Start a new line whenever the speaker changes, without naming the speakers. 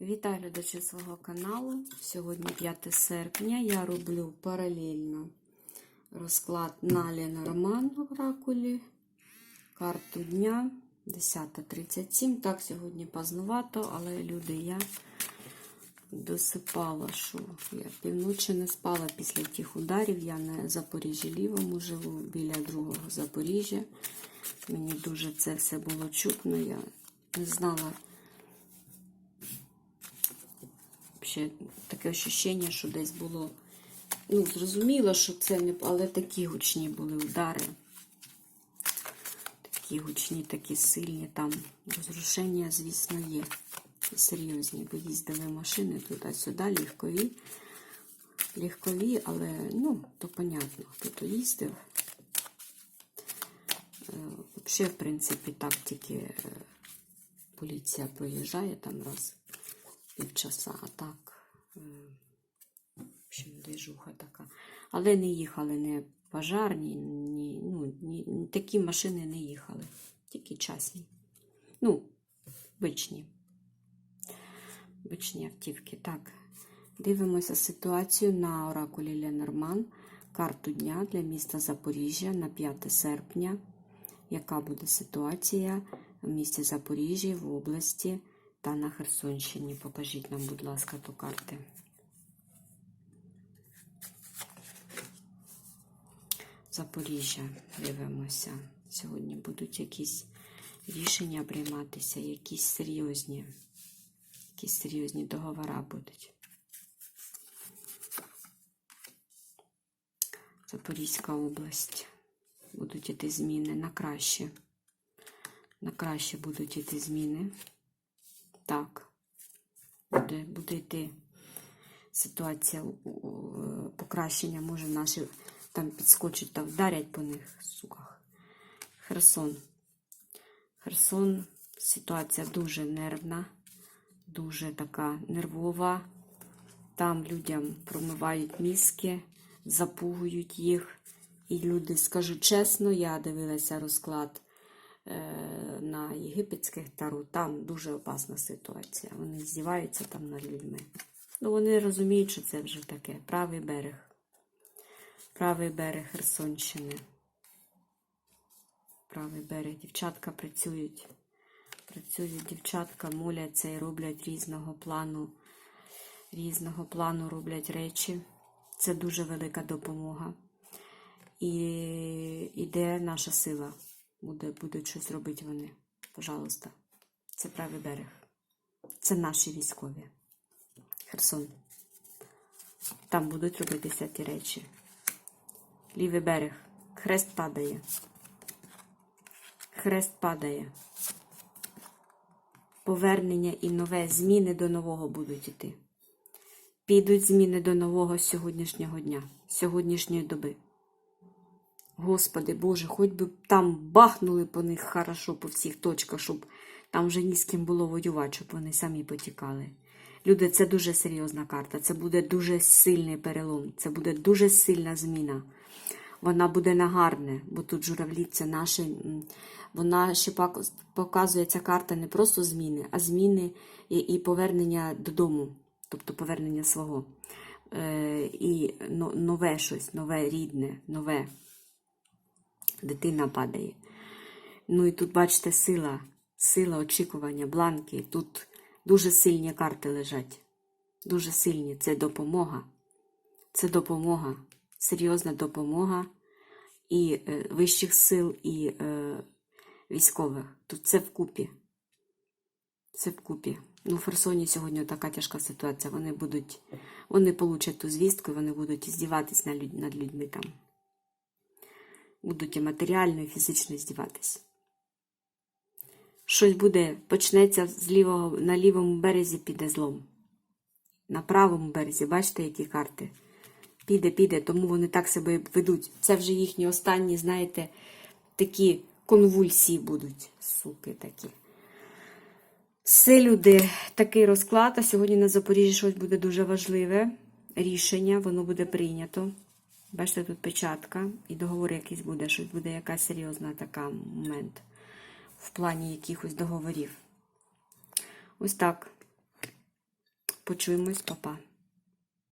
Вітаю глядачі свого каналу. Сьогодні 5 серпня. Я роблю паралельно розклад на Ленорман в оракулі. Карту дня 10.37. Так, сьогодні поздновато, але люди, я досипала, що я півночі не спала після тих ударів. Я на Запоріжжі лівому живу, біля другого Запоріжжя. Мені дуже це все було чутно. Я не знала. Ще таке ощущення, що десь було. Ну, зрозуміло, що це не. Але такі гучні були удари. Такі гучні, такі сильні. Там розрушення, звісно, є. Серйозні, бо їздили машини туди-сюди, легкові. Легкові, але, ну, то понятно, хто то їздив. Взагалі, в принципі, так тільки е, поліція проїжджає там раз півчаса, а так, е, в общем, движуха така. Але не їхали не пожарні, ні, ну, ні, такі машини не їхали, тільки частні. Ну, бичні. Бичні автівки. Так, дивимося ситуацію на оракулі Ленорман. Карту дня для міста Запоріжжя на 5 серпня. Яка буде ситуація в місті Запоріжжя, в області та на Херсонщині? Покажіть нам, будь ласка, ту карти. Запоріжжя дивимося. Сьогодні будуть якісь рішення прийматися, якісь серйозні, якісь серйозні договори будуть. Запорізька область. Будуть йти зміни на краще. На краще будуть йти зміни. Так, буде, буде йти ситуація покращення, може наші там підскочать та вдарять по них, суках. Херсон. Херсон, ситуація дуже нервна, дуже така нервова. Там людям промивають мізки, запугують їх. І люди, скажу чесно, я дивилася розклад на єгипетських тару. Там дуже опасна ситуація. Вони здіваються там над людьми. Ну, вони розуміють, що це вже таке. Правий берег. Правий берег Херсонщини. Правий берег. Дівчатка працюють. Працюють дівчатка, моляться і роблять різного плану. Різного плану роблять речі. Це дуже велика допомога. І іде наша сила. Буде, будуть щось робити вони. Пожалуйста. Це правий берег. Це наші військові. Херсон. Там будуть робитися ті речі. Лівий берег. Хрест падає. Хрест падає. Повернення і нове зміни до нового будуть іти. Підуть зміни до нового сьогоднішнього дня, сьогоднішньої доби. Господи Боже, хоч би там бахнули по них хорошо по всіх точках, щоб там вже ні з ким було воювати, щоб вони самі потікали. Люди, це дуже серйозна карта. Це буде дуже сильний перелом, це буде дуже сильна зміна. Вона буде на гарне, бо тут журавлі це наше. Вона ще показує ця карта не просто зміни, а зміни і, і повернення додому, тобто повернення свого. Е, і нове щось, нове рідне, нове. Дитина падає. Ну і тут, бачите, сила, сила очікування, бланки. Тут дуже сильні карти лежать. Дуже сильні. Це допомога. Це допомога, серйозна допомога і е, вищих сил, і е, військових. Тут це вкупі. Це вкупі. Ну, в Херсоні сьогодні така тяжка ситуація. Вони будуть, вони получать ту звістку, вони будуть здіватись над людьми там. Будуть і матеріально, і фізично здіватись. Щось буде, почнеться з лівого, на лівому березі піде злом. На правому березі, бачите, які карти? Піде, піде, тому вони так себе ведуть. Це вже їхні останні, знаєте, такі конвульсії будуть. Суки такі. Все, люди, такий розклад. А сьогодні на Запоріжжі щось буде дуже важливе. Рішення, воно буде прийнято. Бачите, тут печатка і договор якийсь буде, щось буде якась серйозна така момент в плані якихось договорів. Ось так. Почуємось, папа.